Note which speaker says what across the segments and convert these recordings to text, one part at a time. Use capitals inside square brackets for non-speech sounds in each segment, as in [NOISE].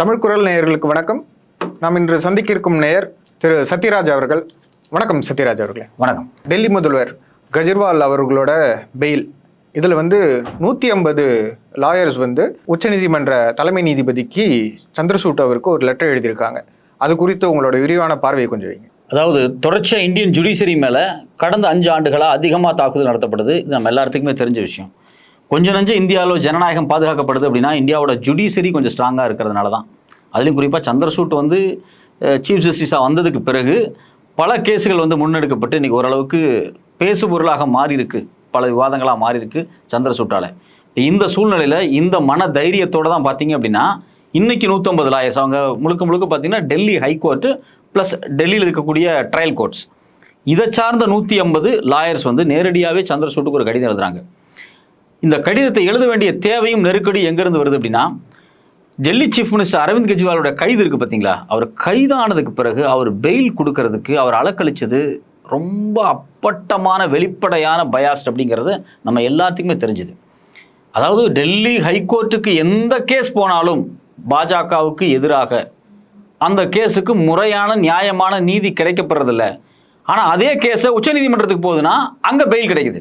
Speaker 1: தமிழ் குரல் நேயர்களுக்கு வணக்கம். நாம் இன்று சந்திக்க இருக்கும் நேயர் திரு சத்யராஜ் அவர்கள். வணக்கம் சத்யராஜ் அவர்களே.
Speaker 2: வணக்கம்.
Speaker 1: டெல்லி முதல்வர் கெஜ்ரிவால் அவர்களோட பெயில் இதில் வந்து நூற்றி ஐம்பது லாயர்ஸ் வந்து உச்சநீதிமன்ற தலைமை நீதிபதிக்கு சந்திரசூட் அவருக்கு ஒரு லெட்டர் எழுதியிருக்காங்க. அது குறித்து உங்களோட விரிவான பார்வையை கொஞ்சம் வைங்க
Speaker 2: அதாவது தொடர்ச்சியாக இந்தியன் ஜுடிஷியரி மேலே கடந்த அஞ்சு ஆண்டுகளாக அதிகமாக தாக்குதல் நடத்தப்படுது. இது நம்ம எல்லாத்துக்குமே தெரிஞ்ச விஷயம். கொஞ்சம் நஞ்சம் இந்தியாவில் ஜனநாயகம் பாதுகாக்கப்படுது அப்படின்னா இந்தியாவோட ஜுடிஷரி கொஞ்சம் ஸ்ட்ராங்காக இருக்கிறதுனால தான் அதுலேயும் குறிப்பாக சந்திரசூட் வந்து சீஃப் ஜஸ்டிஸாக வந்ததுக்கு பிறகு பல கேஸுகள் வந்து முன்னெடுக்கப்பட்டு இன்றைக்கி ஓரளவுக்கு பேசுபொருளாக மாறி இருக்கு பல விவாதங்களாக மாறி இருக்கு சந்திரசூட்டால். இந்த சூழ்நிலையில் இந்த மன தைரியத்தோட தான் பார்த்தீங்க அப்படின்னா இன்றைக்கி நூற்றம்பது லாயர்ஸ் அவங்க முழுக்க முழுக்க பார்த்தீங்கன்னா டெல்லி ஹைகோர்ட்டு ப்ளஸ் டெல்லியில் இருக்கக்கூடிய ட்ரையல் கோர்ட்ஸ் இதை சார்ந்த நூற்றி ஐம்பது லாயர்ஸ் வந்து நேரடியாகவே சந்திரசூட்டுக்கு ஒரு கடிதம் எழுதுறாங்க. இந்த கடிதத்தை எழுத வேண்டிய தேவையும் நெருக்கடி எங்கேருந்து வருது அப்படின்னா டெல்லி சீஃப் மினிஸ்டர் அரவிந்த் கெஜ்ரிவாலோட கைது இருக்குது பார்த்தீங்களா? அவர் கைதானதுக்கு பிறகு அவர் பெயில் கொடுக்கறதுக்கு அவர் அலக்கழித்தது ரொம்ப அப்பட்டமான வெளிப்படையான பயாஸ்ட் அப்படிங்கிறது நம்ம எல்லாத்துக்குமே தெரிஞ்சுது. அதாவது டெல்லி ஹைகோர்ட்டுக்கு எந்த கேஸ் போனாலும் பாஜகவுக்கு எதிராக அந்த கேஸுக்கு முறையான நியாயமான நீதி கிடைக்கப்படுறதில்ல. ஆனால் அதே கேஸை உச்சநீதிமன்றத்துக்கு போகுதுன்னா அங்கே பெயில் கிடைக்குது.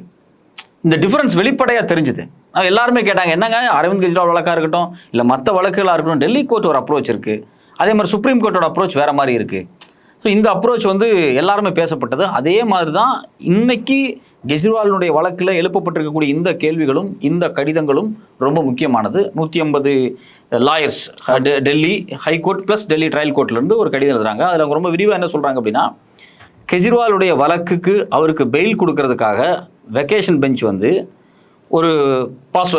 Speaker 2: இந்த டிஃபரன்ஸ் வெளிப்படையாக தெரிஞ்சுது. அது எல்லாருமே கேட்டாங்க என்னங்க? அரவிந்த் கெஜ்ரிவால் வழக்காக இருக்கட்டும் இல்லை மற்ற வழக்குகளாக இருக்கட்டும் டெல்லி கோர்ட் ஒரு அப்ரோச் இருக்குது அதே மாதிரி சுப்ரீம் கோர்ட்டோட அப்ரோச் வேறு மாதிரி இருக்குது ஸோ இந்த அப்ரோச் வந்து எல்லாருமே பேசப்பட்டது. அதே மாதிரி தான் இன்னைக்கு கெஜ்ரிவாலினுடைய வழக்கில் எழுப்பப்பட்டிருக்கக்கூடிய இந்த கேள்விகளும் இந்த கடிதங்களும் ரொம்ப முக்கியமானது. நூற்றி ஐம்பது lawyers Delhi high court plus Delhi trial கோர்ட்லேருந்து ஒரு கடிதம் எழுதுறாங்க. அதில் அவங்க ரொம்ப விரிவாக என்ன சொல்கிறாங்க அப்படின்னா கெஜ்ரிவாலுடைய வழக்குக்கு அவருக்கு பெயில் கொடுக்கறதுக்காக வெக்கேஷன் பெஞ்ச் வந்து ஒரு பாஸ்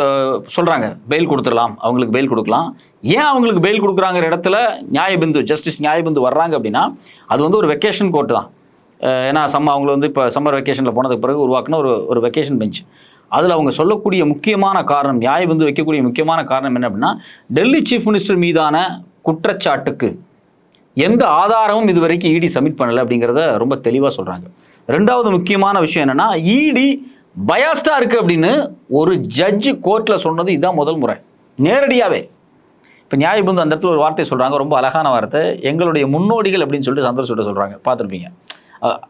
Speaker 2: சொல்கிறாங்க பெயில் கொடுத்துடலாம் அவங்களுக்கு பெயில் கொடுக்கலாம். ஏன் அவங்களுக்கு பெயில் கொடுக்குறாங்கிற இடத்துல நியாயபிந்து ஜஸ்டிஸ் நியாயபிந்து வர்றாங்க அப்படின்னா அது வந்து ஒரு வெக்கேஷன் கோர்ட்டு தான். ஏன்னா சம்ம அவங்க வந்து இப்போ சம்மர் வெக்கேஷனில் போனதுக்கு பிறகு உருவாக்குன ஒரு ஒரு வெக்கேஷன் பெஞ்ச் அதில் அவங்க சொல்லக்கூடிய முக்கியமான காரணம் நியாயபிந்து வைக்கக்கூடிய முக்கியமான காரணம் என்ன அப்படின்னா டெல்லி சீஃப் மினிஸ்டர் மீதான குற்றச்சாட்டுக்கு எந்த ஆதாரமும் இது வரைக்கும் இடி சப்மிட் பண்ணலை அப்படிங்கிறத ரொம்ப தெளிவாக சொல்கிறாங்க ரெண்டாவது முக்கியமான விஷயம் என்னென்னா இடி பயாஸ்டாக இருக்குது அப்படின்னு ஒரு ஜட்ஜு கோர்ட்டில் சொன்னது இதுதான் முதல் முறை. நேரடியாகவே இப்போ நியாயபந்து அந்த இடத்துல ஒரு வார்த்தை சொல்கிறாங்க ரொம்ப அழகான வார்த்தை. எங்களுடைய முன்னோடிகள் அப்படின்னு சொல்லிட்டு சந்திரசூட்டை சொல்கிறாங்க பார்த்துருப்பீங்க.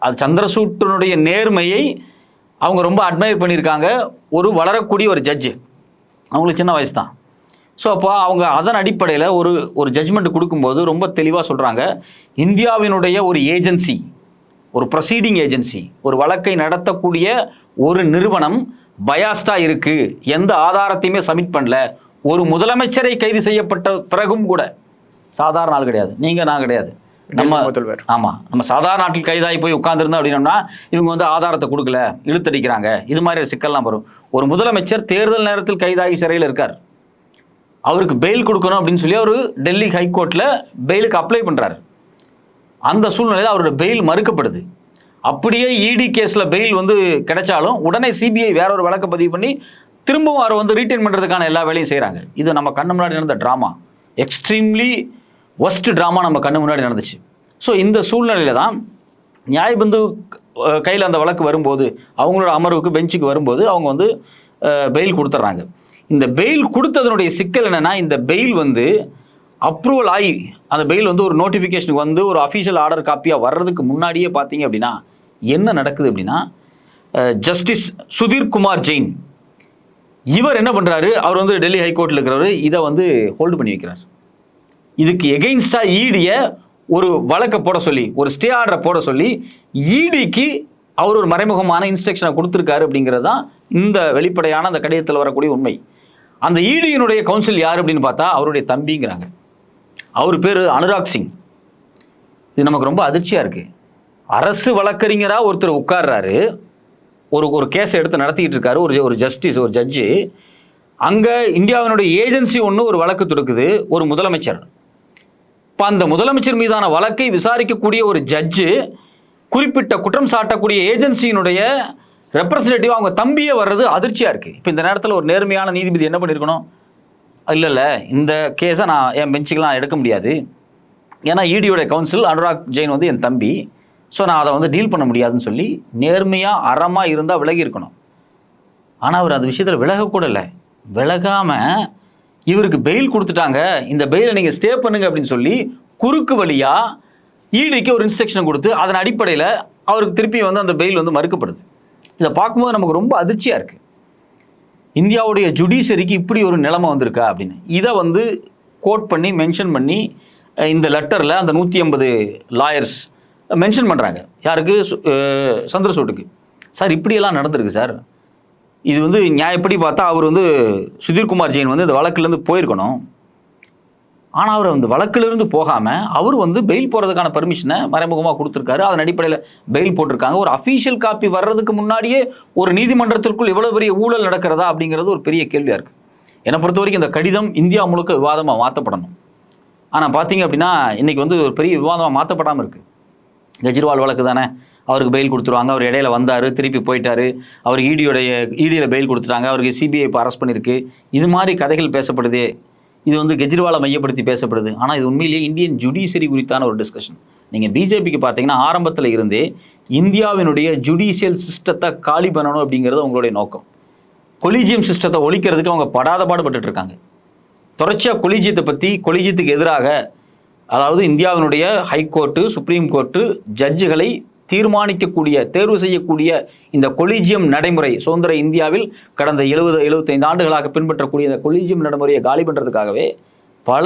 Speaker 2: அது சந்திரசூட்டனுடைய நேர்மையை அவங்க ரொம்ப அட்மையர் பண்ணியிருக்காங்க. ஒரு வளரக்கூடிய ஒரு ஜட்ஜு அவங்களுக்கு சின்ன வயசு தான் ஸோ அப்போ அவங்க அதன் அடிப்படையில் ஒரு ஒரு ஜட்ஜ்மெண்ட் கொடுக்கும்போது ரொம்ப தெளிவாக சொல்கிறாங்க இந்தியாவினுடைய ஒரு ஏஜென்சி ஒரு ப்ரொசீடிங் ஏஜென்சி ஒரு வழக்கை நடத்தக்கூடிய ஒரு நிறுவனம் பயாஸ்டாக இருக்குது எந்த ஆதாரத்தையுமே சப்மிட் பண்ணல. ஒரு முதலமைச்சரை கைது செய்யப்பட்ட பிறகும் கூட சாதாரண ஆள் கிடையாது. நீங்கள் நான் கிடையாது. நம்ம
Speaker 1: முதல்வர்.
Speaker 2: ஆமாம் நம்ம சாதாரண நாட்டில் கைதாகி போய் உட்காந்துருந்தோம் அப்படின்னோம்னா இவங்க வந்து ஆதாரத்தை கொடுக்கல இழுத்தடிக்கிறாங்க. இது மாதிரி சிக்கல்லாம் வரும். ஒரு முதலமைச்சர் தேர்தல் நேரத்தில் கைதாகி சிறையில் இருக்கார். அவருக்கு பெயில் கொடுக்கணும் அப்படின்னு சொல்லி அவர் டெல்லி ஹைகோர்ட்டில் பெயிலுக்கு அப்ளை பண்ணுறாரு அந்த சூழ்நிலையில் அவரோட பெயில் மறுக்கப்படுது. அப்படியே இடி கேஸில் பெயில் வந்து கிடைச்சாலும் உடனே சிபிஐ வேற ஒரு வழக்கை பதிவு பண்ணி திரும்பவும் அவரை வந்து ரீட்டைன் பண்ணுறதுக்கான எல்லா வேலையும் செய்கிறாங்க இது நம்ம கண்ணு முன்னாடி நடந்த ட்ராமா எக்ஸ்ட்ரீம்லி ஒஸ்ட் ட்ராமா நம்ம கண்ணு முன்னாடி நடந்துச்சு. ஸோ இந்த சூழ்நிலையில் தான் நியாயபந்து கையில் அந்த வழக்கு வரும்போது அவங்களோட அமர்வுக்கு பெஞ்சுக்கு வரும்போது அவங்க வந்து பெயில் கொடுத்துட்றாங்க இந்த பெயில் கொடுத்ததனுடைய சிக்கல் என்னென்னா இந்த பெயில் வந்து அப்ரூவல் ஆகி அந்த பெயில் வந்து ஒரு நோட்டிஃபிகேஷனுக்கு வந்து ஒரு அஃபீஷியல் ஆர்டர் காப்பியாக வர்றதுக்கு முன்னாடியே பார்த்தீங்க அப்படின்னா என்ன நடக்குது அப்படின்னா ஜஸ்டிஸ் சுதீர் குமார் ஜெயின் இவர் என்ன பண்ணுறாரு அவர் வந்து டெல்லி ஹைகோர்ட்டில் இருக்கிறவர் இதை வந்து ஹோல்டு பண்ணி வைக்கிறார். இதுக்கு எகெயின்ஸ்டாக ஈடிய ஒரு வழக்கை போட சொல்லி ஒரு ஸ்டே ஆர்டரை போட சொல்லி ஈடிக்கு அவர் ஒரு மறைமுகமான இன்ஸ்ட்ரக்ஷனை கொடுத்துருக்காரு அப்படிங்கிறது தான் இந்த வெளிப்படையான அந்த கடிதத்தில் வரக்கூடிய உண்மை. அந்த ஈடியினுடைய கவுன்சில் யார் அப்படின்னு பார்த்தா அவருடைய தம்பிங்கிறாங்க. அவர் பேர் அனுராக் சிங். இது நமக்கு ரொம்ப அதிர்ச்சியாக இருக்குது அரசு வழக்கறிஞராக ஒருத்தர் உட்கார்றாரு. ஒரு ஒரு கேஸை எடுத்து நடத்திக்கிட்டு இருக்காரு. ஒரு ஒரு ஜஸ்டிஸ் ஒரு ஜட்ஜு அங்கே இந்தியாவினுடைய ஏஜென்சி ஒன்று ஒரு வழக்கு தொடுக்குது. ஒரு முதலமைச்சர். இப்போ அந்த முதலமைச்சர் மீதான வழக்கை விசாரிக்கக்கூடிய ஒரு ஜட்ஜு குறிப்பிட்ட குற்றம் சாட்டக்கூடிய ஏஜென்சியினுடைய ரெப்ரசன்டேட்டிவ் அவங்க தம்பியே வர்றது அதிர்ச்சியாக இருக்குது இப்போ இந்த நேரத்தில் ஒரு நேர்மையான நீதிபதி என்ன பண்ணியிருக்கணும் இல்லை இல்லை இந்த கேஸை நான் என் பெஞ்சுக்கெலாம் எடுக்க முடியாது. ஏன்னா இடியோட கவுன்சில் அனுராக் ஜெயின் வந்து என் தம்பி. ஸோ நான் அதை வந்து டீல் பண்ண முடியாதுன்னு சொல்லி நேர்மையாக அறமாக இருந்தால் விலகி இருக்கணும். ஆனால் அவர் அந்த விஷயத்தில் விலகக்கூட இல்லை. விலகாமல் இவருக்கு பெயில் கொடுத்துட்டாங்க. இந்த பெயிலை நீங்கள் ஸ்டே பண்ணுங்க அப்படின்னு சொல்லி குறுக்கு வழியாக ஈடிக்கு ஒரு இன்ஸ்ட்ரக்ஷன் கொடுத்து அதன் அடிப்படையில் அவருக்கு திருப்பி வந்து அந்த பெயில் வந்து மறுக்கப்படுது. இதை பார்க்கும்போது நமக்கு ரொம்ப அதிர்ச்சியாக இருக்குது இந்தியாவுடைய ஜுடிஷரிக்கு இப்படி ஒரு நிலைமை வந்திருக்கா அப்படின்னு. இதை வந்து கோட் பண்ணி மென்ஷன் பண்ணி இந்த லெட்டரில் அந்த நூற்றி ஐம்பது லாயர்ஸ் மென்ஷன் பண்ணுறாங்க யாருக்கு? சு- சந்திரசூட்டுக்கு. சார் இப்படியெல்லாம் நடந்திருக்கு சார். இது வந்து நியாயப்படி பார்த்தா அவர் வந்து சுதீர்குமார் ஜெயின் வந்து இந்த வழக்குலேருந்து போயிருக்கணும். ஆனால் அவர் அந்த வழக்கிலிருந்து போகாமல் அவர் வந்து பெயில் போகிறதுக்கான பர்மிஷனை மறைமுகமாக கொடுத்துருக்காரு. அதன் அடிப்படையில் பெயில் போட்டிருக்காங்க. ஒரு அஃபீஷியல் காப்பி வர்றதுக்கு முன்னாடியே ஒரு நீதிமன்றத்திற்குள் இவ்வளோ பெரிய ஊழல் நடக்கிறதா அப்படிங்கிறது ஒரு பெரிய கேள்வியாக இருக்குது என்னை பொறுத்த வரைக்கும் இந்த கடிதம் இந்தியா முழுக்க விவாதமாக மாற்றப்படணும் ஆனால் பார்த்தீங்க அப்படின்னா இன்றைக்கி வந்து ஒரு பெரிய விவாதமாக மாற்றப்படாமல் இருக்குது கெஜ்ரிவால் வழக்கு தானே? அவருக்கு பெயில் கொடுத்துருவாங்க. அவர் இடையில வந்தார் திருப்பி போயிட்டார். அவர் ஈடியோடைய ஈடியில் பெயில் கொடுத்துட்டாங்க. அவருக்கு சிபிஐ இப்போ அரெஸ்ட் பண்ணியிருக்கு இது மாதிரி கதைகள் பேசப்படுது. இது வந்து கெஜ்ரிவாலை மையப்படுத்தி பேசப்படுது. ஆனால் இது உண்மையிலேயே இந்தியன் ஜுடிஷியரி குறித்தான ஒரு டிஸ்கஷன் நீங்கள் பிஜேபிக்கு பார்த்தீங்கன்னா ஆரம்பத்தில் இருந்தே இந்தியாவினுடைய ஜுடிஷியல் சிஸ்டத்தை காலி பண்ணணும் அப்படிங்கிறது அவங்களுடைய நோக்கம். கொலிஜியம் சிஸ்டத்தை ஒழிக்கிறதுக்கு அவங்க படாத பாடுபட்டு இருக்காங்க தொடர்ச்சியாக கொலிஜியத்தை பற்றி கொலிஜியத்துக்கு எதிராக அதாவது இந்தியாவினுடைய ஹைகோர்ட்டு சுப்ரீம் கோர்ட்டு ஜட்ஜுகளை தீர்மானிக்கக்கூடிய தேர்வு செய்யக்கூடிய இந்த கொலிஜியம் நடைமுறை சுதந்திர இந்தியாவில் கடந்த எழுபது எழுபத்தைந்து ஆண்டுகளாக பின்பற்றக்கூடிய இந்த கொலிஜியம் நடைமுறையை காலி பண்ணுறதுக்காகவே பல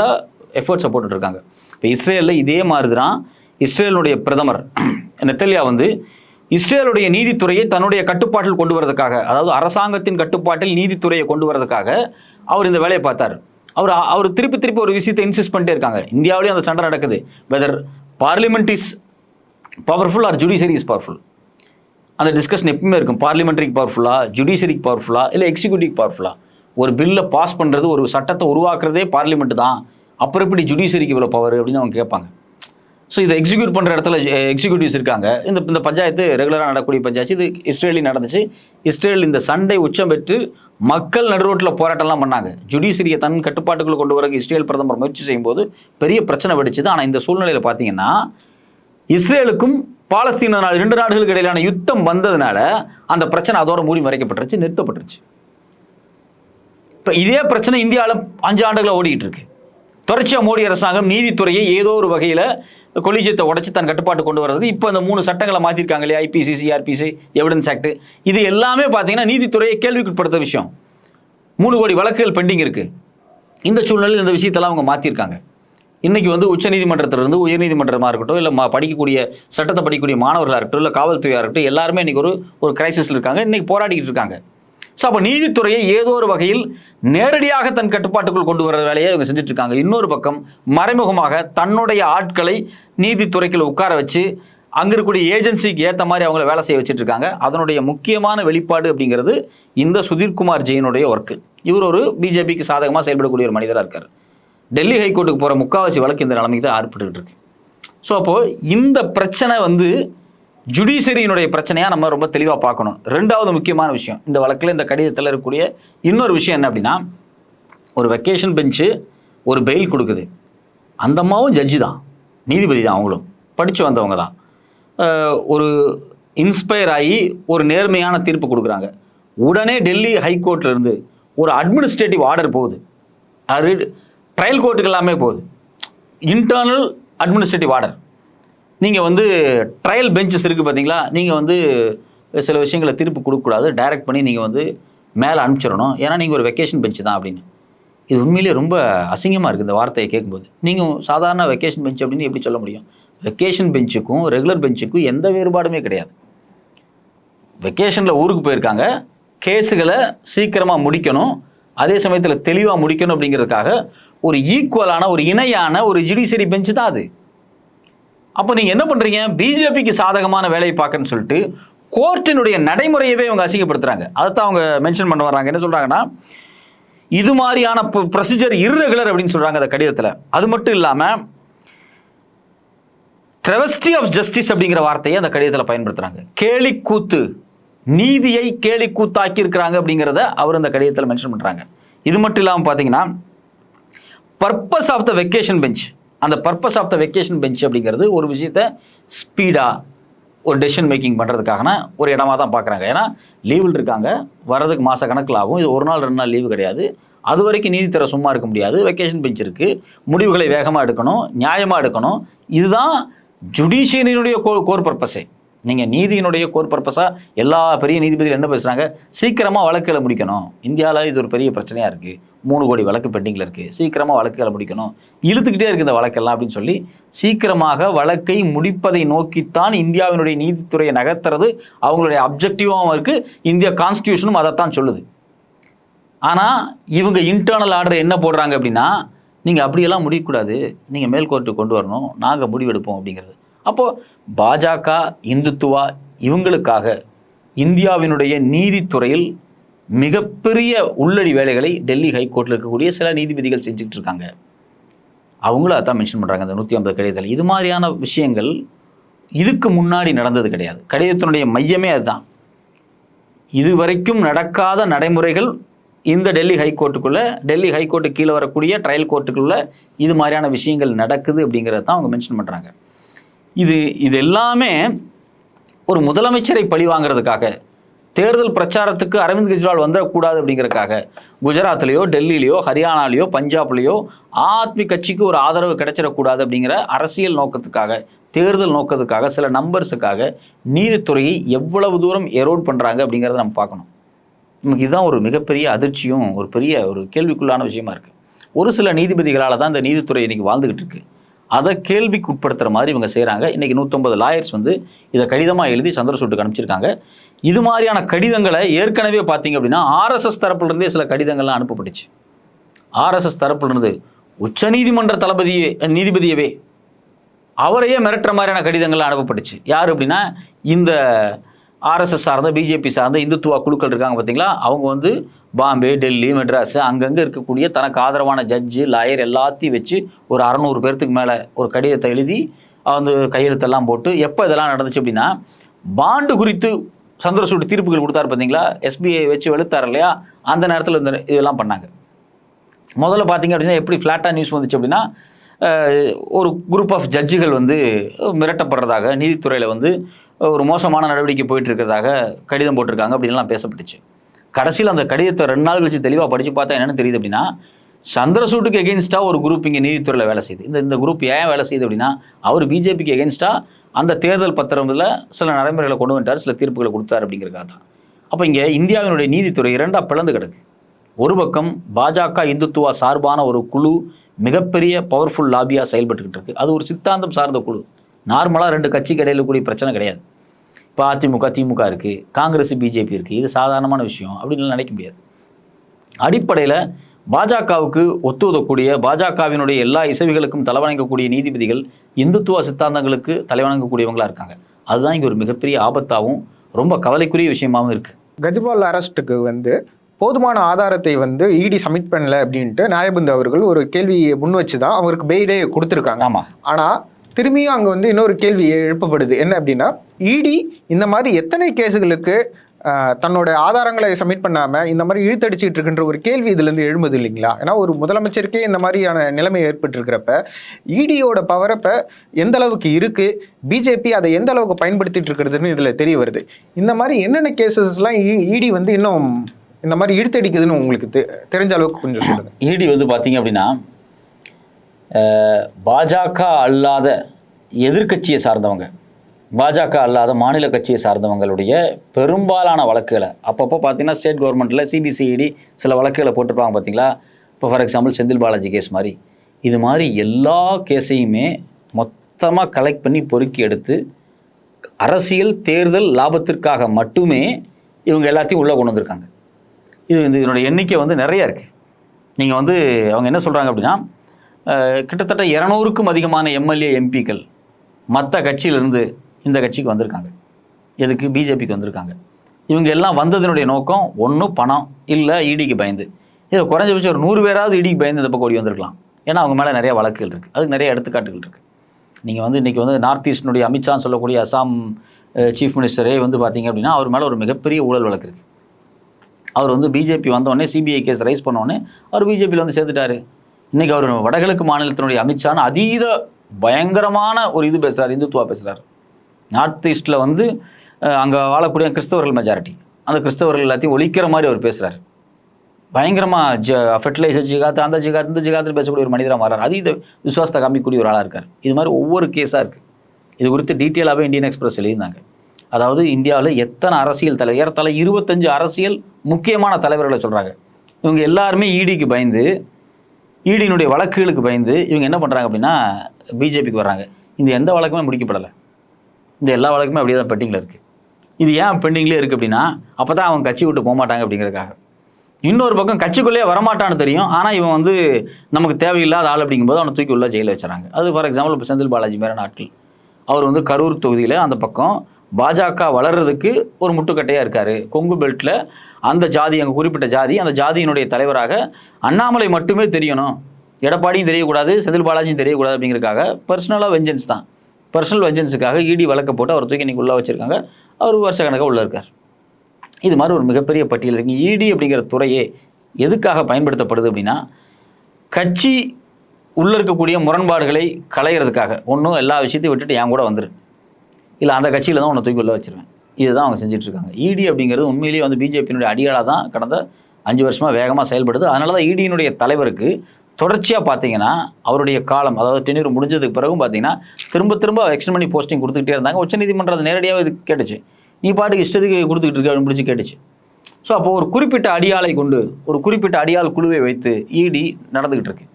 Speaker 2: எஃபர்ட்ஸை போட்டுட்ருக்காங்க. இப்போ இஸ்ரேலில் இதே மாதிரி தான் இஸ்ரேலுடைய பிரதமர் [CLEARS THROAT] நெத்தல்யா வந்து இஸ்ரேலுடைய நீதித்துறையை தன்னுடைய கட்டுப்பாட்டில் கொண்டு வரதுக்காக அதாவது அரசாங்கத்தின் கட்டுப்பாட்டில் நீதித்துறையை கொண்டு வரதுக்காக அவர் இந்த வேலையை பார்த்தார். அவர் அவர் திருப்பி திருப்பி ஒரு விஷயத்தை இன்சிஸ்ட் பண்ணிட்டே இருக்காங்க. இந்தியாவிலேயும் அந்த சண்டை நடக்குது. Whether parliament is powerful or judiciary is powerful அந்த டிஸ்கஷன் எப்பவுமே இருக்கும். பார்லிமெண்ட்ரிக்கு பவர்ஃபுல்லா ஜுடிஷரிக்கு பவர்ஃபுல்லா இல்லை எக்ஸிக்யூட்டிவ் பவர்ஃபுல்லா ஒரு பில்லை பாஸ் பண்ணுறது ஒரு சட்டத்தை உருவாக்குறதே பார்லிமெண்ட் தான். அப்புறம் எப்படி ஜுடிஷரிக்கு இவ்வளோ பவர் அப்படின்னு அவங்க கேட்பாங்க. ஸோ இதை எக்ஸிக்யூட் பண்ணுற இடத்துல eh, எக்ஸிக்யூட்டிவ்ஸ் இருக்காங்க. இந்த இந்த பஞ்சாயத்து ரெகுலராக நடக்கக்கூடிய பஞ்சாயத்து. இது இஸ்ரேலி நடந்துச்சு. இஸ்ரேல் இந்த சண்டை உச்சம் பெற்று மக்கள் நடுரோட்டில் போராட்டம்லாம் பண்ணாங்க. ஜுடிஷரியை தன் கட்டுப்பாட்டுக்குள்ளே கொண்டு வரக்கு இஸ்ரேல் பிரதமர் முயற்சி செய்யும்போது பெரிய பிரச்சனை வெடிச்சுது. ஆனால் இந்த சூழ்நிலையில் பார்த்தீங்கன்னா இஸ்ரேலுக்கும் பாலஸ்தீன நாடு ரெண்டு நாடுகளுக்கு இடையிலான யுத்தம் வந்ததுனால அந்த பிரச்சனை அதோட மூடி மறைக்கப்பட்டுருச்சு நிறுத்தப்பட்டுருச்சு. இப்போ இதே பிரச்சனை இந்தியாவில் அஞ்சு ஆண்டுகளாக ஓடிக்கிட்டு இருக்கு. தொடர்ச்சியாக மோடி அரசாங்கம் நீதித்துறையை ஏதோ ஒரு வகையில் கொலிஜியத்தை உடச்சி தன் கட்டுப்பாட்டு கொண்டு வர்றதுக்கு இப்போ இந்த மூணு சட்டங்களை மாற்றிருக்காங்க இல்லையா? ஐபிசி சிஆர்பிசி எவிடன்ஸ் ஆக்ட் இது எல்லாமே பார்த்தீங்கன்னா நீதித்துறையை கேள்விக்குட்படுத்த விஷயம். மூணு கோடி வழக்குகள் பெண்டிங் இருக்கு. இந்த சூழ்நிலையில் இந்த விஷயத்தெல்லாம் அவங்க மாற்றிருக்காங்க இன்றைக்கி வந்து உச்சநீதிமன்றத்திலிருந்து உயர்நீதிமன்றமாக இருக்கட்டும் இல்லை படிக்கக்கூடிய சட்டத்தை படிக்கக்கூடிய மாணவர்களாக இருக்கட்டும் இல்லை காவல்துறையாக இருக்கட்டும் எல்லாருமே இன்றைக்கி ஒரு ஒரு கிரைசிஸில் இருக்காங்க. இன்றைக்கி போராடிக்கிட்டு இருக்காங்க. ஸோ அப்போ நீதித்துறையை ஏதோ ஒரு வகையில் நேரடியாக தன் கட்டுப்பாட்டுக்குள் கொண்டு வர வேலையை இவங்க செஞ்சுட்டு இருக்காங்க. இன்னொரு பக்கம் மறைமுகமாக தன்னுடைய ஆட்களை நீதித்துறைக்குள்ள உட்கார வச்சு அங்கே இருக்கக்கூடிய ஏஜென்சிக்கு ஏற்ற மாதிரி அவங்கள வேலை செய்ய வச்சுட்டு இருக்காங்க. அதனுடைய முக்கியமான வெளிப்பாடு அப்படிங்கிறது இந்த சுதீர்குமார் ஜெயினுடைய ஒர்க்கு இவர் ஒரு பிஜேபிக்கு சாதகமாக செயல்படக்கூடிய ஒரு மனிதராக இருக்கார். டெல்லி ஹைகோர்ட்டுக்கு போகிற முக்காவாசி வழக்கு இந்த நிலைமைக்கு தான் ஏற்பட்டுக்கிட்டு இருக்கு. ஸோ அப்போது இந்த பிரச்சனை வந்து ஜுடிஷரியினுடைய பிரச்சனையாக நம்ம ரொம்ப தெளிவாக பார்க்கணும். ரெண்டாவது முக்கியமான விஷயம் இந்த வழக்கில் இந்த கடிதத்தில் இருக்கக்கூடிய இன்னொரு விஷயம் என்ன அப்படின்னா ஒரு வெக்கேஷன் பெஞ்சு ஒரு பெயில் கொடுக்குது. அந்த அம்மாவும் ஜட்ஜி தான். நீதிபதி தான் அவங்களும். படித்து வந்தவங்க தான். ஒரு இன்ஸ்பயர் ஆகி ஒரு நேர்மையான தீர்ப்பு கொடுக்குறாங்க. உடனே டெல்லி ஹைகோர்ட்லேருந்து ஒரு அட்மினிஸ்ட்ரேட்டிவ் ஆர்டர் போகுது. அது ட்ரையல் கோர்ட்டுக்கு எல்லாமே போகுது. இன்டர்னல் அட்மினிஸ்ட்ரேட்டிவ் ஆர்டர் நீங்கள் வந்து ட்ரையல் பெஞ்சஸ் இருக்குது பார்த்தீங்களா நீங்கள் வந்து சில விஷயங்களை திருப்பி கொடுக்கக்கூடாது. டைரக்ட் பண்ணி நீங்கள் வந்து மேலே அனுப்பிச்சிடணும். ஏன்னா நீங்கள் ஒரு வெக்கேஷன் பெஞ்சு தான் அப்படின்னு. இது உண்மையிலேயே ரொம்ப அசிங்கமாக இருக்குது இந்த வார்த்தையை கேட்கும்போது. நீங்கள் சாதாரண வெக்கேஷன் பெஞ்ச் அப்படின்னு எப்படி சொல்ல முடியும்? வெக்கேஷன் பெஞ்சுக்கும் ரெகுலர் பெஞ்சுக்கும் எந்த வேறுபாடுமே கிடையாது. வெக்கேஷனில் ஊருக்கு போயிருக்காங்க. கேஸுகளை சீக்கிரமாக முடிக்கணும். அதே சமயத்தில் தெளிவாக முடிக்கணும் அப்படிங்கிறதுக்காக ஒரு ஈக்குவலான ஒரு இணையான ஒரு ஜுடிஷியரி பெஞ்சு தான் அது. அப்போ நீங்கள் என்ன பண்ணுறீங்க பிஜேபிக்கு சாதகமான வேலையை பார்க்குறேன்னு சொல்லிட்டு கோர்ட்டினுடைய நடைமுறையவே அவங்க அசிங்கப்படுத்துகிறாங்க அதைத்தான் அவங்க மென்ஷன் பண்ண வர்றாங்க. என்ன சொல்கிறாங்கன்னா இது மாதிரியான ப்ரொசீஜர் இர்ரெகுலர் அப்படின்னு சொல்கிறாங்க அந்த கடிதத்தில். அது மட்டும் இல்லாமல் ட்ரெவஸ்டி ஆஃப் ஜஸ்டிஸ் அப்படிங்கிற வார்த்தையை அந்த கடிதத்தில் பயன்படுத்துகிறாங்க கேலிக்கூத்து நீதியை கேலிக்கூத்தாக்கி இருக்கிறாங்க அப்படிங்கிறத அவர் அந்த கடிதத்தில் மென்ஷன் பண்ணுறாங்க இது மட்டும் இல்லாமல் பார்த்தீங்கன்னா purpose of the vacation bench அந்த purpose of the vacation bench அப்படிங்கிறது ஒரு விஷயத்த ஸ்பீடாக ஒரு டெசிஷன் மேக்கிங் பண்ணுறதுக்கான ஒரு இடமா தான் பார்க்குறாங்க. ஏன்னா லீவில் இருக்காங்க வர்றதுக்கு மாத கணக்கில் ஆகும். இது ஒரு நாள் ரெண்டு நாள் லீவு கிடையாது. அது வரைக்கும் நீதித்துறை சும்மா இருக்க முடியாது. வெக்கேஷன் பெஞ்ச் இருக்குது முடிவுகளை வேகமாக எடுக்கணும் நியாயமாக எடுக்கணும். இதுதான் ஜுடிஷியரியினுடைய கோ கோர் பர்பஸே நீங்கள் நீதியினுடைய கோர் பர்பஸாக எல்லா பெரிய நீதிபதிகள் என்ன பேசுகிறாங்க சீக்கிரமாக வழக்குகளை முடிக்கணும். இந்தியாவில் இது ஒரு பெரிய பிரச்சனையாக இருக்குது மூணு கோடி வழக்கு பெண்டிங்கில் இருக்குது சீக்கிரமாக வழக்குகளை முடிக்கணும். இழுத்துக்கிட்டே இருக்குது இந்த வழக்கெல்லாம் அப்படின்னு சொல்லி சீக்கிரமாக வழக்கை முடிப்பதை நோக்கித்தான் இந்தியாவினுடைய நீதித்துறையை நகர்த்துறது. அவங்களுடைய அப்ஜெக்டிவாகவும் இருக்குது இந்திய கான்ஸ்டியூஷனும் அதைத்தான் சொல்லுது. ஆனால் இவங்க இன்டர்னல் ஆர்டர் என்ன போடுறாங்க அப்படின்னா நீங்கள் அப்படியெல்லாம் முடியக்கூடாது. நீங்கள் மேல் கோர்ட்டு கொண்டு வரணும். நாங்கள் முடிவெடுப்போம் அப்படிங்கிறது. அப்போது பாஜக இந்துத்துவா இவங்களுக்காக இந்தியாவினுடைய நீதித்துறையில் மிகப்பெரிய உள்ளடி வேலைகளை டெல்லி ஹைகோர்ட்டில் இருக்கக்கூடிய சில நீதிபதிகள் செஞ்சுக்கிட்டு இருக்காங்க அவங்களும் அதான் மென்ஷன் பண்ணுறாங்க அந்த நூற்றி ஐம்பது கடிதத்தில் இது மாதிரியான விஷயங்கள் இதுக்கு முன்னாடி நடந்தது கிடையாது. கடிதத்தினுடைய மையமே அதுதான். இதுவரைக்கும் நடக்காத நடைமுறைகள் இந்த டெல்லி ஹைகோர்ட்டுக்குள்ளே டெல்லி ஹைகோர்ட்டு கீழே வரக்கூடிய ட்ரையல் கோர்ட்டுக்குள்ள இது மாதிரியான விஷயங்கள் நடக்குது அப்படிங்கிறத தான் அவங்க மென்ஷன் பண்ணுறாங்க இது இது எல்லாமே ஒரு முதலமைச்சரை பழி வாங்குறதுக்காக தேர்தல் பிரச்சாரத்துக்கு அரவிந்த் கெஜ்ரிவால் வந்துடக்கூடாது அப்படிங்கிறக்காக குஜராத்லேயோ டெல்லியிலையோ ஹரியானாலேயோ பஞ்சாப்லேயோ ஆத்மி கட்சிக்கு ஒரு ஆதரவு கிடைச்சிடக்கூடாது அப்படிங்கிற அரசியல் நோக்கத்துக்காக தேர்தல் நோக்கத்துக்காக சில நம்பர்ஸுக்காக நீதித்துறையை எவ்வளவு தூரம் எரோட் பண்ணுறாங்க அப்படிங்கிறத நம்ம பார்க்கணும். நமக்கு இதுதான் ஒரு மிகப்பெரிய அதிர்ச்சியும் ஒரு பெரிய ஒரு கேள்விக்குள்ளான விஷயமா இருக்குது ஒரு சில நீதிபதிகளால் தான் இந்த நீதித்துறை இன்றைக்கி வாழ்ந்துக்கிட்டு இருக்குது அதை கேள்விக்கு உட்படுத்துகிற மாதிரி இவங்க செய்கிறாங்க இன்றைக்கி நூற்றம்பது லாயர்ஸ் வந்து இதை கடிதமாக எழுதி சந்திரசூட்டுக்கு அனுப்பிச்சிருக்காங்க. இது மாதிரியான கடிதங்களை ஏற்கனவே பார்த்தீங்க அப்படின்னா ஆர்எஸ்எஸ் தரப்புலேருந்தே சில கடிதங்கள்லாம் அனுப்பப்பட்டுச்சு. ஆர்எஸ்எஸ் தரப்புலேருந்து உச்சநீதிமன்ற தளபதியே நீதிபதியவே அவரையே மிரட்டுற மாதிரியான கடிதங்கள்லாம் அனுப்பப்பட்டுச்சு. யார் அப்படின்னா இந்த ஆர்எஸ்எஸ் சார்ந்த பிஜேபி சார்ந்த இந்துத்துவா குழுக்கள் இருக்காங்க பார்த்தீங்களா? அவங்க வந்து பாம்பே டெல்லி மெட்ராஸ் அங்கங்கே இருக்கக்கூடிய தனக்கு ஆதரவான ஜட்ஜு லாயர் எல்லாத்தையும் வச்சு ஒரு அறநூறு பேர்த்துக்கு மேலே ஒரு கடிதத்தை எழுதி வந்து கையெழுத்தெல்லாம் போட்டு எப்போ இதெல்லாம் நடந்துச்சு அப்படின்னா பாண்டு குறித்து சந்திரசூட் தீர்ப்புகள் கொடுத்தாரு பார்த்தீங்களா? எஸ்பிஐ வச்சு வெளுத்தார் இல்லையா? அந்த நேரத்தில் இந்த இதெல்லாம் பண்ணாங்க. முதல்ல பார்த்தீங்க அப்படின்னா எப்படி ஃப்ளாட்டாக நியூஸ் வந்துச்சு அப்படின்னா ஒரு குரூப் ஆஃப் ஜட்ஜுகள் வந்து மிரட்டப்படுறதாக நீதித்துறையில் வந்து ஒரு மோசமான நடவடிக்கை போயிட்டு இருக்கிறதாக கடிதம் போட்டிருக்காங்க அப்படின்லாம் பேசப்பட்டுச்சு. கடைசியில் அந்த கடிதத்தை ரெண்டு நாள் கழிச்சு தெளிவாக படித்து பார்த்தா என்னென்னு தெரியுது அப்படின்னா சந்திரசூட்டுக்கு எகென்ஸ்டாக ஒரு குரூப் இங்கே நீதித்துறையில் வேலை செய்யுது இந்த இந்த குரூப் ஏன் வேலை செய்யுது அப்படின்னா அவர் பிஜேபிக்கு எகென்ஸ்டாக அந்த தேர்தல் பத்திரத்தில் சில நடைமுறைகளை கொண்டு வந்துட்டார் சில தீர்ப்புகளை கொடுத்தார் அப்படிங்கிறக்காக தான். அப்போ இங்கே இந்தியாவினுடைய நீதித்துறை இரண்டாக பிளந்து கிடக்கு. ஒரு பக்கம் பாஜக இந்துத்துவா சார்பான ஒரு குழு மிகப்பெரிய பவர்ஃபுல் லாபியாக செயல்பட்டுக்கிட்டு இருக்கு. அது ஒரு சித்தாந்தம் சார்ந்த குழு. நார்மலாக ரெண்டு கட்சிக்கு இடையில கூடிய பிரச்சனை கிடையாது. இப்போ அதிமுக திமுக இருக்குது காங்கிரஸ் பிஜேபி இருக்குது இது சாதாரணமான விஷயம் அப்படின்னு நினைக்க முடியாது. அடிப்படையில் பாஜகவுக்கு ஒத்துவதக்கூடிய பாஜகவினுடைய எல்லா இசைவுகளுக்கும் தலைவணங்கக்கூடிய நீதிபதிகள் இந்துத்துவ சித்தாந்தங்களுக்கு தலைவணங்கக்கூடியவங்களா இருக்காங்க. அதுதான் இங்கே ஒரு மிகப்பெரிய ஆபத்தாகவும் ரொம்ப கவலைக்குரிய விஷயமாகவும் இருக்குது
Speaker 1: கெஜ்ரிவால் அரெஸ்ட்டுக்கு வந்து போதுமான ஆதாரத்தை வந்து இடி சப்மிட் பண்ணல அப்படின்ட்டு நியாயபந்து அவர்கள் ஒரு கேள்வியை முன் வச்சு தான் அவருக்கு பெயிலே கொடுத்துருக்காங்க.
Speaker 2: ஆமாம்
Speaker 1: ஆனால் திரும்பியும் அங்கே வந்து இன்னொரு கேள்வி எழுப்பப்படுது. என்ன அப்படின்னா இடி இந்த மாதிரி எத்தனை கேஸுகளுக்கு தன்னோட ஆதாரங்களை சப்மிட் பண்ணாமல் இந்த மாதிரி இழுத்தடிச்சிட்டு இருக்கின்ற ஒரு கேள்வி இதுலேருந்து எழும்புது இல்லைங்களா? ஏன்னா ஒரு முதலமைச்சருக்கே இந்த மாதிரியான நிலைமை ஏற்பட்டிருக்கிறப்ப இடியோட பவர் இப்போ எந்த அளவுக்கு இருக்குது பிஜேபி அதை எந்த அளவுக்கு பயன்படுத்திட்டு இருக்கிறதுன்னு இதில் தெரிய வருது. இந்த மாதிரி என்னென்ன கேசஸ்லாம் இடி வந்து இன்னும் இந்த மாதிரி இழுத்தடிக்குதுன்னு உங்களுக்கு தெ- தெரிஞ்ச அளவுக்கு கொஞ்சம் சொல்லுங்கள்
Speaker 2: இடி வந்து பார்த்தீங்க அப்படின்னா பாஜக அல்லாத எதிர்க்கட்சியை சார்ந்தவங்க பாஜக அல்லாத மாநில கட்சியை சார்ந்தவங்களுடைய பெரும்பாலான வழக்குகளை அப்பப்போ பார்த்தீங்கன்னா ஸ்டேட் கவர்மெண்ட்டில் சிபிசிஐடி சில வழக்குகளை போட்டிருப்பாங்க பார்த்தீங்களா? இப்போ for example Senthil Balaji case மாதிரி. இது மாதிரி எல்லா கேஸையுமே மொத்தமாக கலெக்ட் பண்ணி பொறுக்கி எடுத்து அரசியல் தேர்தல் லாபத்திற்காக மட்டுமே இவங்க எல்லாத்தையும் உள்ளே கொண்டு வந்திருக்காங்க. இது இதனுடைய எண்ணிக்கை வந்து நிறைய இருக்குது நீங்கள் வந்து அவங்க என்ன சொல்கிறாங்க அப்படின்னா கிட்டத்தட்ட இரநூறுக்கும் அதிகமான எம்எல்ஏ எம்பிக்கள் மற்ற கட்சியிலேருந்து இந்த கட்சிக்கு வந்திருக்காங்க. எதுக்கு? பிஜேபிக்கு வந்திருக்காங்க. இவங்க எல்லாம் வந்ததினுடைய நோக்கம் ஒன்று பணம். இல்லை இடிக்கு பயந்து. இது குறைஞ்சபட்சம் ஒரு நூறு பேராவது இடிக்கு பயந்து இந்த பக்கம் ஓடி வந்திருக்கலாம். ஏன்னா அவங்க மேலே நிறைய வழக்குகள் இருக்குது அதுக்கு நிறைய எடுத்துக்காட்டுகள் இருக்குது நீங்கள் வந்து இன்றைக்கி வந்து நார்த் ஈஸ்டினுடைய அமித்ஷான்னு சொல்லக்கூடிய அசாம் சீஃப் மினிஸ்டரே வந்து பார்த்தீங்க அப்படின்னா அவர் மேலே ஒரு மிகப்பெரிய ஊழல் வழக்கு இருக்குது அவர் வந்து பிஜேபி வந்தோடனே சிபிஐ கேஸ் ரைஸ் பண்ணோடனே அவர் பிஜேபியில் வந்து சேர்த்துட்டாரு இன்னைக்கு அவர் வடகிழக்கு மாநிலத்தினுடைய அமித்ஷான்னு அதீத பயங்கரமான ஒரு இது பேசுகிறார் இந்துத்துவா பேசுகிறார் நார்த் ஈஸ்ட்டில் வந்து அங்கே வாழக்கூடிய கிறிஸ்தவர்கள் மெஜாரிட்டி அந்த கிறிஸ்தவர்கள் எல்லாத்தையும் ஒழிக்கிற மாதிரி அவர் பேசுகிறார் பயங்கரமாக ஜ ஃபெர்டிலைசர் ஜிகாத் அந்த ஜிகாத் இந்த ஜிகாத்தில் பேசக்கூடிய ஒரு மனிதராக மாறார். அதீத விசுவாசத்தை காமிக்கக்கூடிய ஒரு ஆளாக இருக்கார். இது மாதிரி ஒவ்வொரு கேஸாக இருக்குது இது குறித்து டீட்டெயிலாகவே இந்தியன் எக்ஸ்பிரஸ் எழுதியிருந்தாங்க. அதாவது இந்தியாவில் எத்தனை அரசியல் தலைவர் ஏறத்தாழ இருபத்தஞ்சு அரசியல் முக்கியமான தலைவர்களை சொல்கிறாங்க இவங்க எல்லாருமே ஈடிக்கு பயந்து ஈடியினுடைய வழக்குகளுக்கு பயந்து இவங்க என்ன பண்ணுறாங்க அப்படின்னா பிஜேபிக்கு வர்றாங்க. இந்த எந்த வழக்குமே முடிக்கப்படலை. இந்த எல்லா வழக்குமே அப்படியே தான் பெண்டிங்கில் இருக்குது இது ஏன் பெண்டிங்லேயே இருக்குது அப்படின்னா அப்போ தான் அவங்க கட்சி விட்டு போக மாட்டாங்க அப்படிங்கிறதுக்காக. இன்னொரு பக்கம் கட்சிக்குள்ளேயே வரமாட்டான்னு தெரியும். ஆனால் இவன் வந்து நமக்கு தேவையில்லாத ஆள் அப்படிங்கும்போது அவனை தூக்கி உள்ள ஜெயிலில் வச்சுறாங்க அது ஃபார் எக்ஸாம்பிள் இப்போ செந்தில் பாலாஜி மாதிரியான ஆட்கள் அவர் வந்து கரூர் தொகுதியில் அந்த பக்கம் பாஜக வளர்றதுக்கு ஒரு முட்டுக்கட்டையாக இருக்கார். கொங்கு பெல்ட்டில் அந்த ஜாதி அங்கே குறிப்பிட்ட ஜாதி அந்த ஜாதியினுடைய தலைவராக அண்ணாமலை மட்டுமே தெரியணும். எடப்பாடியும் தெரியக்கூடாது செந்தில் பாலாஜியும் தெரியக்கூடாது அப்படிங்கிறதுக்காக பர்சனலாக வெஞ்சன்ஸ் தான். பர்சனல் வெஞ்சன்ஸுக்காக இடி வழக்க போட்டு அவர் தூக்கி இன்றைக்கி உள்ளே வச்சுருக்காங்க. அவர் வருஷ கணக்காக உள்ளே இருக்கார். இது மாதிரி ஒரு மிகப்பெரிய பட்டியல் இருக்கு. இடி அப்படிங்கிற துறையே எதுக்காக பயன்படுத்தப்படுது அப்படின்னா கட்சி உள்ளே இருக்கக்கூடிய முரண்பாடுகளை களைகிறதுக்காக ஒன்றும் எல்லா விஷயத்தையும் விட்டுட்டு என் கூட வந்துரு. இல்லை அந்த கட்சியில் தான் உன்னை தூக்கி உள்ள வச்சிருவேன். இதுதான் அவங்க செஞ்சிட்ருக்காங்க. இடி அப்படிங்கிறது உண்மையிலேயே வந்து பிஜேபியினுடைய அடியாளாக தான் கடந்த அஞ்சு வருஷமாக வேகமாக செயல்படுது. அதனால தான் e இடியினுடைய தலைவருக்கு தொடர்ச்சியாக பார்த்தீங்கன்னா அவருடைய காலம் அதாவது டென்யூர் முடிஞ்சதுக்கு பிறகும் பார்த்தீங்கன்னா திரும்ப திரும்ப எக்ஸ்டன் பண்ணி போஸ்டிங் கொடுத்துக்கிட்டே இருந்தாங்க. உச்சநீதிமன்றம் அது நேரடியாக இது கேட்டுச்சு. நீ பாட்டுக்கு இஷ்டத்துக்கு கொடுத்துக்கிட்டு இருக்க அப்படின்னு பிடிச்சி கேட்டுச்சு. ஸோ அப்போது ஒரு குறிப்பிட்ட அடியாளை கொண்டு ஒரு குறிப்பிட்ட அடியாள் குழுவை வைத்து இடி நடந்துக்கிட்டு இருக்கு.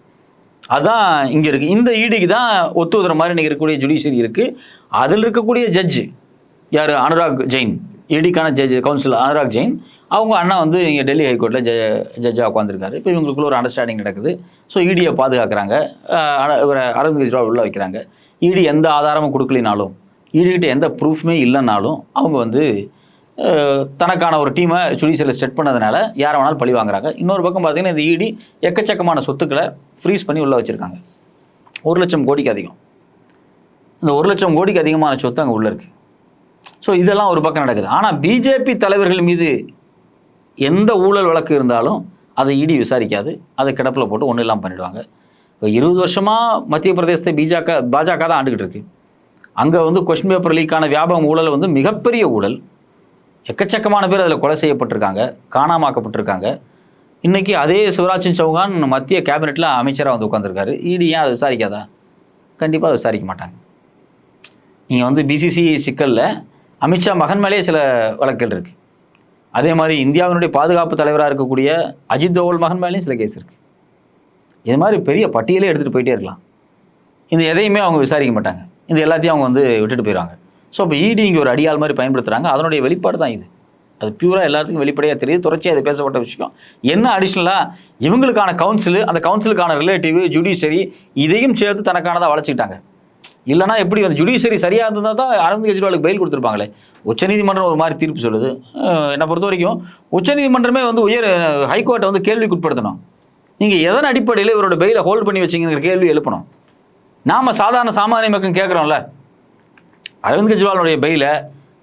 Speaker 2: அதான் இங்கே இருக்குது இந்த ஈடிக்கு தான் ஒத்து மாதிரி நினைக்கக்கூடிய இருக்கக்கூடிய ஜுடிஷியரி இருக்குது அதில் இருக்கக்கூடிய ஜட்ஜு யார்? அனுராக் ஜெயின். ஈடிக்கான ஜட்ஜ் கவுன்சில் அனுராக் ஜெயின். அவங்க அண்ணா வந்து இங்கே டெல்லி ஹைகோர்ட்டில் ஜ ஜட்ஜாக உட்காந்துருக்காரு இப்போ இவங்களுக்குள்ள ஒரு அண்டர்ஸ்டாண்டிங் நடக்குது. ஸோ இடியை பாதுகாக்கிறாங்க. இவரை அரவிந்த் கெஜ்ரிவால் உள்ள வைக்கிறாங்க. இடி எந்த ஆதாரமும் கொடுக்கலினாலும் ஈடிகிட்ட எந்த ப்ரூஃப்மே இல்லைனாலும் அவங்க வந்து தனக்கான ஒரு டீமை ஜுடிஷியலில் செட் பண்ணதுனால யாரை வேணாலும் பழி வாங்குறாங்க. இன்னொரு பக்கம் பார்த்தீங்கன்னா இந்த இடி எக்கச்சக்கமான சொத்துக்களை ஃப்ரீஸ் பண்ணி உள்ளே வச்சுருக்காங்க. ஒரு லட்சம் கோடிக்கு அதிகம். இந்த ஒரு லட்சம் கோடிக்கு அதிகமான சொத்து அங்கே உள்ளே இருக்குது ஸோ இதெல்லாம் ஒரு பக்கம் நடக்குது. ஆனால் பிஜேபி தலைவர்கள் மீது எந்த ஊழல் வழக்கு இருந்தாலும் அதை இடி விசாரிக்காது. அதை கிடப்பில் போட்டு ஒன்றும் இல்லாமல் பண்ணிடுவாங்க. இப்போ இருபது வருஷமாக மத்திய பிரதேசத்தை பிஜக பாஜக தான் ஆண்டுகிட்டு இருக்கு. அங்கே வந்து கொஸ்டின் பேப்பர் லீக்கான வியாபகம் ஊழல் வந்து மிகப்பெரிய ஊழல். எக்கச்சக்கமான பேர் அதில் கொலை செய்யப்பட்டிருக்காங்க காணாமாக்கப்பட்டிருக்காங்க. இன்னைக்கு அதே சிவராஜ் சௌகான் மத்திய கேபினெட்டில் அமைச்சராக வந்து உட்காந்துருக்காரு இடி ஏன் அதை விசாரிக்காதா? கண்டிப்பாக அதை விசாரிக்க மாட்டாங்க. நீங்கள் வந்து பிசிசி சிக்கலில் அமித்ஷா மகன் மேலேயே சில வழக்குகள் இருக்குது அதே மாதிரி இந்தியாவினுடைய பாதுகாப்பு தலைவராக இருக்கக்கூடிய அஜித் தோவல் மகன் மேலேயும் சில கேஸ் இருக்குது இது மாதிரி பெரிய பட்டியலே எடுத்துகிட்டு போயிட்டே இருக்கலாம். இந்த எதையுமே அவங்க விசாரிக்க மாட்டாங்க. இந்த எல்லாத்தையும் அவங்க வந்து விட்டுட்டு போயிடுவாங்க. ஸோ இப்போ இடி இங்கே ஒரு அடியாள் மாதிரி பயன்படுத்துகிறாங்க அதனுடைய வெளிப்பாடு தான் இது. அது பியூராக எல்லாத்துக்கும் வெளிப்படையாக தெரியுது. தொடர்ச்சியாக அது பேசப்பட்ட விஷயம். என்ன அடிஷ்னலாக இவங்களுக்கான கவுன்சில் அந்த கவுன்சிலுக்கான ரிலேட்டிவ் ஜுடிஷரி இதையும் சேர்த்து தனக்கானதாக வளர்ச்சிக்கிட்டாங்க. இல்லைனா எப்படி வந்து ஜுடிஷியரி சரியாக இருந்தால் தான் அரவிந்த் கெஜ்ரிவாலுக்கு பெயில் கொடுத்துருப்பாங்களே? உச்சநீதிமன்றம் ஒரு மாதிரி தீர்ப்பு சொல்லுது. என்னை பொறுத்த வரைக்கும் உச்சநீதிமன்றமே வந்து உயர் ஹைகோர்ட்டை வந்து கேள்விக்கு உட்படுத்தணும் நீங்கள் எதன் அடிப்படையில் இவரோட பெயிலை ஹோல்ட் பண்ணி வச்சிங்கிற கேள்வி எழுப்பணும். நாம் சாதாரண சாமானிய மக்கள் கேட்குறோம்ல. அரவிந்த் கெஜ்ரிவாலுடைய பெயிலை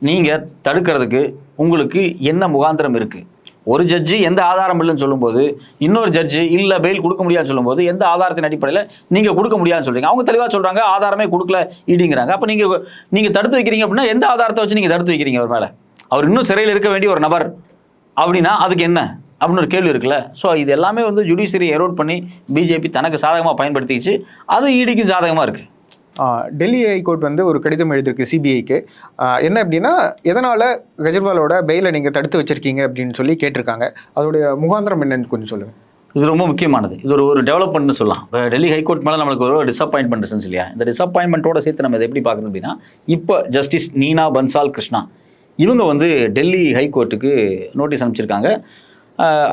Speaker 2: நீங்கள் தடுக்கிறதுக்கு உங்களுக்கு என்ன முகாந்திரம் இருக்குது ஒரு ஜட்ஜி எந்த ஆதாரம் இல்லைன்னு சொல்லும்போது இன்னொரு ஜட்ஜி இல்லை பெயில் கொடுக்க முடியாதுன்னு சொல்லும்போது எந்த ஆதாரத்தின் அடிப்படையில் நீங்கள் கொடுக்க முடியாதுன்னு சொல்கிறீங்க அவங்க தெளிவாக சொல்கிறாங்க ஆதாரமே கொடுக்கல இடிங்கிறாங்க. அப்போ நீங்கள் நீங்கள் தடுத்து வைக்கிறீங்க அப்படின்னா எந்த ஆதாரத்தை வச்சு நீங்கள் தடுத்து வைக்கிறீங்க அவர் மேலே? அவர் இன்னும் சிறையில் இருக்க வேண்டிய ஒரு நபர் அப்படின்னா அதுக்கு என்ன? அப்படின்னு ஒரு கேள்வி இருக்குல்ல. ஸோ இது எல்லாமே வந்து ஜுடிஷியரி எரோட் பண்ணி பிஜேபி தனக்கு சாதகமாக பயன்படுத்திக்கிச்சு. அது ஈடிக்கு சாதகமாக இருக்குது
Speaker 1: டெல்லி ஹைகோர்ட் வந்து ஒரு கடிதம் எழுதியிருக்கு சிபிஐக்கு என்ன அப்படின்னா எதனால் கெஜ்ரிவாலோட பெயிலை நீங்கள் தடுத்து வச்சிருக்கீங்க அப்படின்னு சொல்லி கேட்டிருக்காங்க. அதோடைய முகாந்திரம் என்னன்னு கொஞ்சம் சொல்லுங்கள்
Speaker 2: இது ரொம்ப முக்கியமானது. இது ஒரு ஒரு டெவலப்மெண்ட்னு சொல்லலாம். இப்போ டெல்லி ஹைகோர்ட் மேலே நம்மளுக்கு ஒரு டிசப்பாயின்மெண்ட் இல்லையா? இந்த டிசப்பாயின்மெண்ட்டோட சேர்த்து நம்ம இதை எப்படி பார்க்கணும் அப்படின்னா இப்போ ஜஸ்டிஸ் நீனா பன்சால் கிருஷ்ணா. இவங்க வந்து டெல்லி ஹைகோர்ட்டுக்கு நோட்டீஸ் அனுப்பிச்சிருக்காங்க.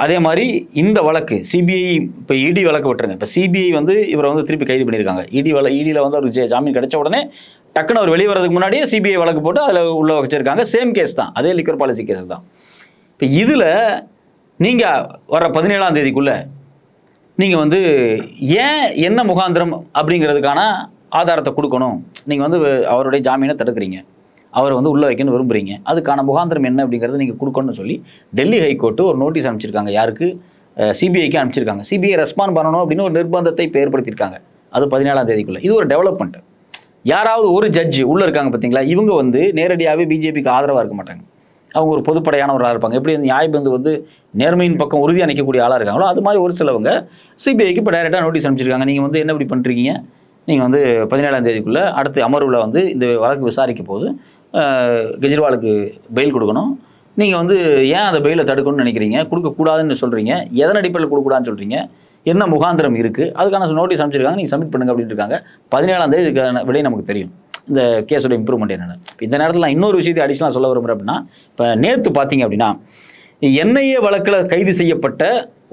Speaker 2: அதே மாதிரி இந்த வழக்கு சிபிஐ இப்போ இடி வழக்கு விட்டுருங்க. இப்போ சிபிஐ வந்து இவரை வந்து திருப்பி கைது பண்ணியிருக்காங்க. இடி வழ இடியில் வந்து அவருக்கு ஜாமீன் கிடைச்ச உடனே டக்குன்னு அவர் வெளியே வரதுக்கு முன்னாடியே சிபிஐ வழக்கு போட்டு அதில் உள்ள வச்சிருக்காங்க. சேம் கேஸ் தான். அதே லிக்கர் பாலிசி கேஸ் தான். இப்போ இதில் நீங்கள் வர பதினேழாம் தேதிக்குள்ளே நீங்கள் வந்து ஏன் என்ன முகாந்திரம் அப்படிங்கிறதுக்கான ஆதாரத்தை கொடுக்கணும்? நீங்கள் வந்து அவருடைய ஜாமீனை தடுக்கிறீங்க. அவரை வந்து உள்ளே வைக்கணும்னு விரும்புகிறீங்க அதுக்கான முகாந்திரம் என்ன அப்படிங்கிறத நீங்கள் கொடுக்கணும்னு சொல்லி டெல்லி ஹைகோர்ட்டு ஒரு நோட்டீஸ் அனுப்பிச்சிருக்காங்க. யாருக்கு? சிபிஐக்கு அனுப்பிச்சிருக்காங்க. சிபிஐ ரெஸ்பாண்ட் பண்ணணும் அப்படின்னு ஒரு நிர்பந்தத்தை ஏற்படுத்தியிருக்காங்க. அது பதினேழாம் தேதிக்குள்ளே. இது ஒரு டெவலப்மெண்ட் யாராவது ஒரு ஜட்ஜ் உள்ளே இருக்காங்க பார்த்தீங்களா? இவங்க வந்து நேரடியாகவே பிஜேபிக்கு ஆதரவாக இருக்க மாட்டாங்க. அவங்க ஒரு பொதுப்படையானவராக இருப்பாங்க. எப்படி இந்த நியாயபந்து வந்து நேர்மையின் பக்கம் உறுதியாக நிற்கக்கூடிய ஆளாக இருக்காங்களோ அது மாதிரி ஒரு சிலவங்க சிபிஐக்கு இப்போ டைரெக்டாக நோட்டீஸ் அனுப்பிச்சிருக்காங்க. நீங்கள் வந்து என்ன இப்படி பண்ணுறீங்க நீங்கள் வந்து பதினேழாம் தேதிக்குள்ளே அடுத்து அமர்வில் வந்து இந்த வழக்கு விசாரிக்க போது கெஜ்ரிவாலுக்கு பெயில் கொடுக்கணும். நீங்கள் வந்து ஏன் அந்த பெயிலை தடுக்கணும்னு நினைக்கிறீங்க? கொடுக்கக்கூடாதுன்னு சொல்கிறீங்க எதன் அடிப்படையில் கொடுக்கூடாதுன்னு சொல்கிறீங்க என்ன முகாந்திரம் இருக்குது அதுக்கான நோட்டீஸ் அமைச்சிருக்காங்க நீங்கள் சப்மிட் பண்ணுங்க அப்படின்னு இருக்காங்க. பதினேழாம் தேதி இதுக்கான விடை நமக்கு தெரியும். இந்த கேஸோட இம்ப்ரூவ்மெண்ட் என்னென்னு. இந்த நேரத்தில் நான் இன்னொரு விஷயத்தை அடிஷனலாக சொல்ல விரும்புகிறேன் அப்படின்னா இப்போ நேற்று பார்த்தீங்க அப்படின்னா என்ஐஏ வழக்கில் கைது செய்யப்பட்ட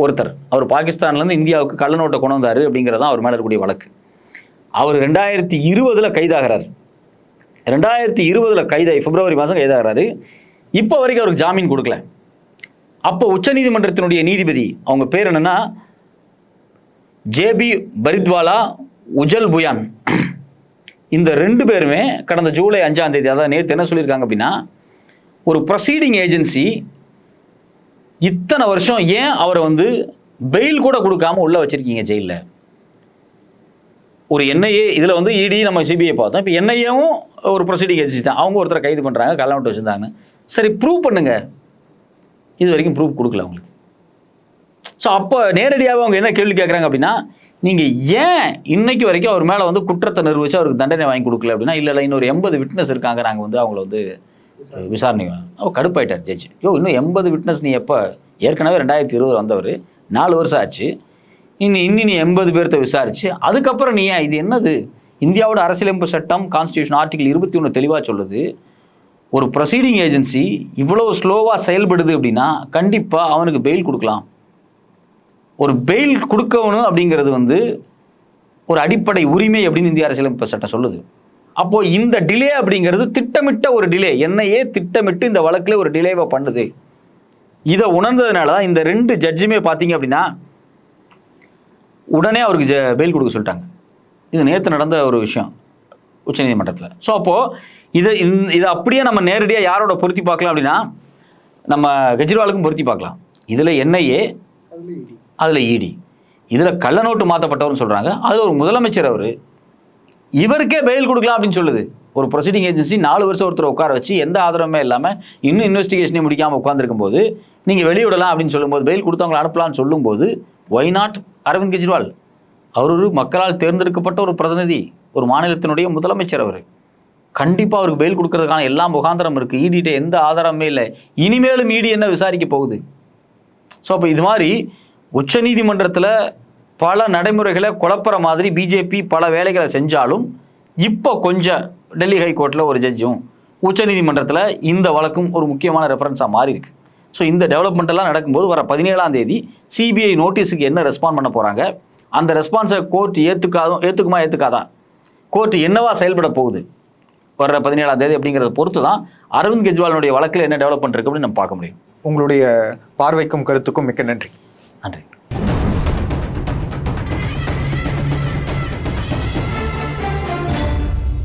Speaker 2: ஒருத்தர். அவர் பாகிஸ்தான்லேருந்து இந்தியாவுக்கு கள்ளநோட்டை கொண்டு வந்தார் அப்படிங்கிறது தான் அவர் மேலே இருக்கக்கூடிய வழக்கு. அவர் ரெண்டாயிரத்தி இருபதில் கைதாகிறார். ரெண்டாயிரத்தி இருபதில் கைதாகி பிப்ரவரி மாதம் கைதாகிறாரு. இப்போ வரைக்கும் அவருக்கு ஜாமீன் கொடுக்கல. அப்போ உச்சநீதிமன்றத்தினுடைய நீதிபதி அவங்க பேர் என்னன்னா ஜேபி பரித்வாலா உஜல் புயான். இந்த ரெண்டு பேருமே கடந்த ஜூலை அஞ்சாம் தேதி அதாவது நேற்று என்ன சொல்லியிருக்காங்க அப்படின்னா ஒரு ப்ரொசீடிங் ஏஜென்சி இத்தனை வருஷம் ஏன் அவரை வந்து பெயில் கூட கொடுக்காம உள்ளே வச்சுருக்கீங்க ஜெயிலில்? ஒரு என்ஐஏ இதில் வந்து இடி நம்ம சிபிஐ பார்த்தோம். இப்போ என்ஐஏவும் ஒரு ப்ரொசீடிங் ஏஜென்சி தான். அவங்க ஒருத்தரை கைது பண்ணுறாங்க கல்லாமட்டு வச்சுருந்தாங்க. சரி ப்ரூவ் பண்ணுங்க. இது வரைக்கும் ப்ரூஃப் கொடுக்கல அவங்களுக்கு. ஸோ அப்போ நேரடியாக அவங்க என்ன கேள்வி கேட்குறாங்க அப்படின்னா நீங்கள் ஏன் இன்னைக்கு வரைக்கும் அவர் மேலே வந்து குற்றத்தை நிரூபித்து அவருக்கு தண்டனை வாங்கி கொடுக்கல அப்படின்னா இல்லை இல்லை இன்னொரு எண்பது விட்னஸ் இருக்காங்க நாங்கள் வந்து அவங்கள வந்து விசாரணை அவர் கடுப்பாயிட்டார் ஜட்ஜ். யோ இன்னும் எண்பது விட்னஸ் நீ எப்போ ஏற்கனவே ரெண்டாயிரத்தி இருபது வந்தவர். நாலு வருஷம் ஆச்சு. இன்னி இன்னி நீ எண்பது பேர்த்த விசாரிச்சு அதுக்கப்புறம் நீ ஏன் இது என்னது? இந்தியாவோட அரசியலமைப்பு சட்டம் கான்ஸ்டியூஷன் ஆர்டிகல் இருபத்தி ஒன்று தெளிவாக சொல்லுது. ஒரு ப்ரொசீடிங் ஏஜென்சி இவ்வளோ ஸ்லோவாக செயல்படுது அப்படின்னா கண்டிப்பாக அவனுக்கு பெயில் கொடுக்கலாம். ஒரு பெயில் கொடுக்கணும் அப்படிங்கிறது வந்து ஒரு அடிப்படை உரிமை அப்படின்னு இந்திய அரசியலமைப்பு சட்டம் சொல்லுது. அப்போது இந்த டிலே அப்படிங்கிறது திட்டமிட்ட ஒரு டிலே என்னையே திட்டமிட்டு இந்த வழக்கில் ஒரு டிலேவை பண்ணுது. இதை உணர்ந்ததுனால தான் இந்த ரெண்டு ஜட்ஜுமே பார்த்தீங்க அப்படின்னா உடனே அவருக்கு ஜ பெயில் கொடுக்க சொல்லிட்டாங்க. இது நேற்று நடந்த ஒரு விஷயம் உச்சநீதிமன்றத்தில் ஸோ அப்போது இதை இந்த இதை அப்படியே நம்ம நேரடியாக யாரோட பொருத்தி பார்க்கலாம் அப்படின்னா நம்ம கெஜ்ரிவாலுக்கும் பொருத்தி பார்க்கலாம். இதில் என்ஐஏ அதில் இடி இதில் கள்ள நோட்டு மாற்றப்பட்டவர்னு சொல்கிறாங்க அதில் ஒரு முதலமைச்சர் அவர் இவருக்கே பெயில் கொடுக்கலாம் அப்படின்னு சொல்லுது. ஒரு ப்ரொசீடிங் ஏஜென்சி நாலு வருஷம் ஒருத்தர் உட்கார வச்சு எந்த ஆதரவுமே இல்லாமல் இன்னும் இன்வெஸ்டிகேஷனே முடிக்காமல் உட்காந்துருக்கும் போது நீங்கள் வெளியிடலாம் அப்படின்னு சொல்லும்போது பெயில் கொடுத்தவங்களை அனுப்பலாம்னு சொல்லும்போது ஒய் நாட் அரவிந்த் கெஜ்ரிவால்? அவர் ஒரு மக்களால் தேர்ந்தெடுக்கப்பட்ட ஒரு பிரதிநிதி ஒரு மாநிலத்தினுடைய முதலமைச்சர் அவர். கண்டிப்பாக அவருக்கு பெயில் கொடுக்கறதுக்கான எல்லா முகாந்திரம் இருக்குது ஈடிட்ட எந்த ஆதாரமே இல்லை. இனிமேலும் ஈடி என்ன விசாரிக்க போகுது? ஸோ அப்போ இது மாதிரி உச்சநீதிமன்றத்தில் பல நடைமுறைகளை குழப்புற மாதிரி பிஜேபி பல வேலைகளை செஞ்சாலும் இப்போ கொஞ்சம் டெல்லி ஹைகோர்ட்டில் ஒரு ஜட்ஜும் உச்சநீதிமன்றத்தில் இந்த வழக்கும் ஒரு முக்கியமான ரெஃபரன்ஸாக மாறி இருக்கு ஸோ இந்த டெவலப்மெண்ட் எல்லாம் நடக்கும்போது வர பதினேழாம் தேதி சிபிஐ நோட்டீஸுக்கு என்ன ரெஸ்பாண்ட் பண்ண போகிறாங்க அந்த ரெஸ்பான்ஸை கோர்ட் ஏற்றுக்காதும் ஏற்றுக்குமா ஏற்றுக்காதா கோர்ட் என்னவா செயல்பட போகுது? வர்ற பதினேழாம் தேதி அப்படிங்கிறத பொறுத்து தான் அரவிந்த் கெஜ்ரிவாலினுடைய வழக்கில் என்ன டெவலப்மெண்ட் இருக்கு அப்படின்னு நம்ம பார்க்க முடியும்.
Speaker 1: உங்களுடைய பார்வைக்கும் கருத்துக்கும் மிக்க நன்றி.
Speaker 2: நன்றி.